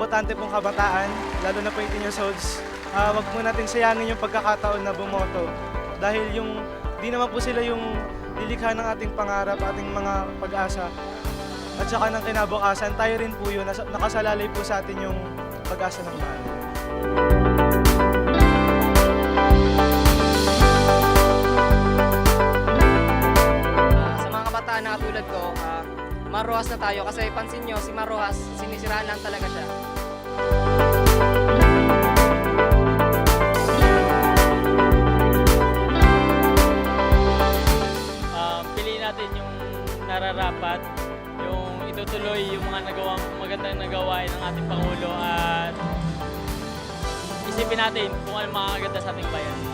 mga botante pong kabataan, lalo na po yung years olds, ah, wag po natin sayangin yung pagkakataon na bumoto. Dahil yung, di naman po sila yung lilikha ng ating pangarap, ating mga pag-asa. At saka ng kinabukasan, tayo rin po yun, nakasalalay po sa atin yung pag-asa ng bayan. Ah, sa mga kabataan na katulad ko, ah, maruhas na tayo kasi pansin nyo, si Maruhas, sinisiraan lang talaga siya. um, piliin natin yung nararapat, yung itutuloy yung mga nagawang magandang nagawain ng ating Pangulo at isipin natin kung ano makakaganda sa ating bayan.